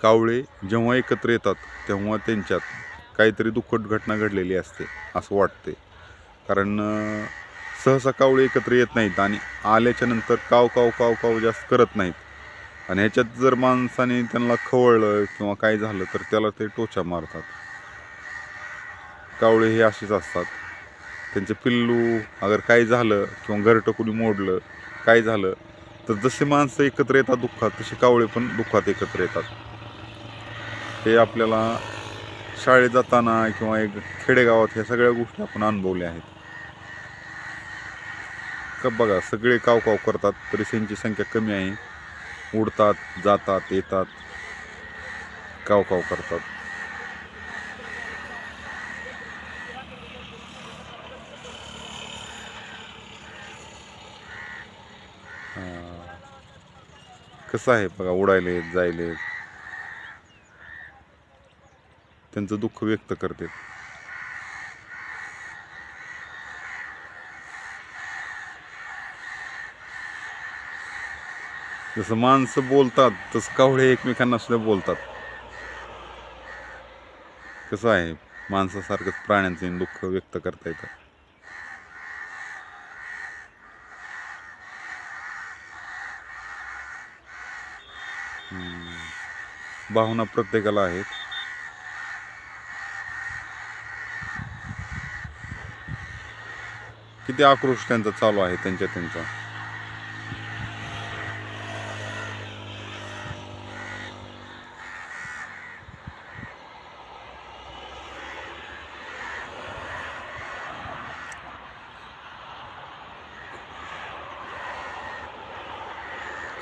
कावळे जेव्हा एकत्र येतात तेव्हा त्यांच्यात काहीतरी दुःखद घटना घडलेली असते असं वाटते. कारण सहसा कावळे एकत्र येत नाहीत आणि आल्याच्यानंतर काव काव काव काव जास्त करत नाहीत. आणि ह्याच्यात जर माणसाने त्यांना खवळलं किंवा काय झालं तर त्याला ते टोचा मारतात. कावळे हे असेच असतात. त्यांचे पिल्लू अगर काय झालं किंवा घरटं कुणी मोडलं काय झालं तर जसे माणसं एकत्र येतात दुःखात तसे कावळे पण दुःखात एकत्र येतात. हे आपल्याला शाळेत जाताना किंवा एक खेडेगावात ह्या सगळ्या गोष्टी आपण अनुभवल्या आहेत. का बघा सगळे काव काव करतात तरी त्यांची संख्या कमी आहे. उडतात जातात येतात. काव काव करतात. कसं आहे? बघा उडायले जायले त्यांचं दुःख व्यक्त करते. जसं माणसं बोलतात तसं कावळे एकमेकांना सुद्धा बोलतात. कसं आहे माणसासारखंच प्राण्यांचं दुःख व्यक्त करता येतं. भावना प्रत्येकाला आहेत. किती आक्रोश त्यांचा चालू आहे त्यांच्या त्यांचा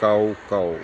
काव काव